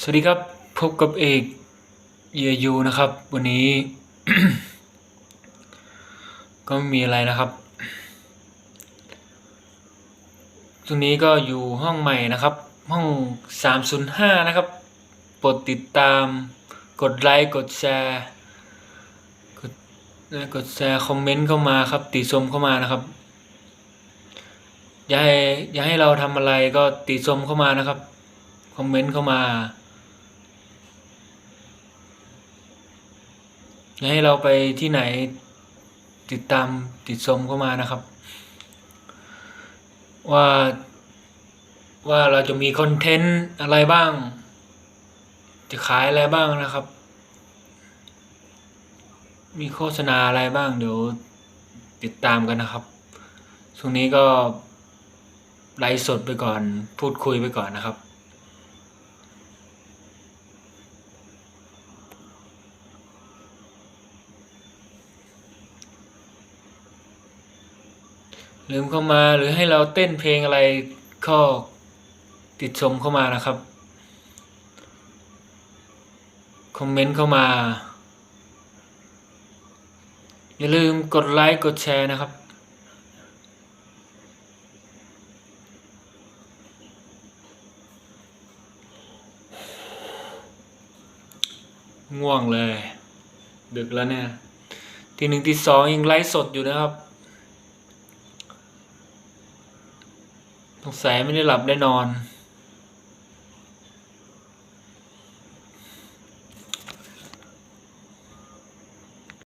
สวัสดีครับ พบกับเอกเยยูนะครับ วันนี้ ก็ไม่มีอะไรนะครับตรงนี้ก็อยู่ห้องใหม่นะครับ ห้อง 305 นะครับโปรดติดตาม กดไลค์ กดแชร์กดแกดแชร์คอมเมนต์เข้ามาครับ ติชมเข้ามานะครับอย่าให้อย่าให้เราทำอะไรก็ติชมเข้ามานะครับ คอมเมนต์เข้ามา อยากให้เราไปที่ไหนติดตามติดชมเข้ามานะครับ ว่าว่าเราจะมีคอนเทนต์อะไรบ้าง จะขายอะไรบ้างนะครับ มีโฆษณาอะไรบ้างเดี๋ยวติดตามกันนะครับช่วงนี้ก็ไลฟ์สดไปก่อน พูดคุยไปก่อนนะครับ ลืมเข้ามาหรือให้เราเต้นเพลงอะไรก็ติดชมเข้ามานะครับ คอมเมนต์เข้ามา อย่าลืมกดไลค์กดแชร์นะครับ ง่วงเลย ดึกแล้วเนี่ย ทีหนึ่งทีสองยังไลฟ์สดอยู่นะครับ สงสัยไม่ได้หลับได้นอน